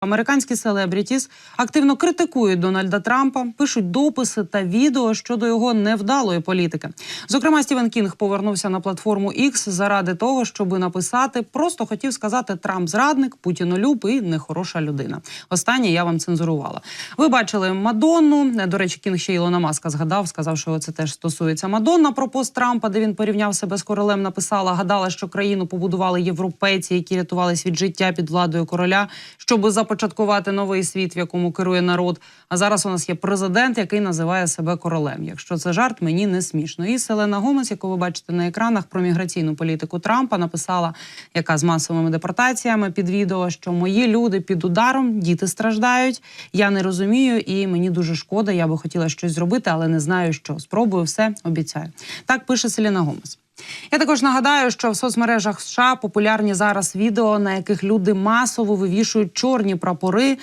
Американські селебрітіс активно критикують Дональда Трампа, пишуть дописи та відео щодо його невдалої політики. Зокрема, Стівен Кінг повернувся на платформу X заради того, щоб написати просто хотів сказати Трамп зрадник, Путінолюб і нехороша людина. Останнє я вам цензурувала. Ви бачили Мадонну. До речі, Кінг ще Ілона Маска згадав, сказав, що це теж стосується Мадонна про пост Трампа, де він порівняв себе з королем. Написала, гадала, що країну побудували європейці, які рятувались від життя під владою короля, щоб започаткувати новий світ, в якому керує народ. А зараз у нас є президент, який називає себе королем. Якщо це жарт, мені не смішно. І Селена Гомес, яку ви бачите на екранах про міграційну політику Трампа, написала, яка з масовими депортаціями під відео, що мої люди під ударом, діти страждають. Я не розумію, і мені дуже шкода. Я би хотіла щось зробити, але не знаю, що спробую все, обіцяю. Так пише Селена Гомес. Я також нагадаю, що в соцмережах США популярні зараз відео, на яких люди масово вивішують чорні прапори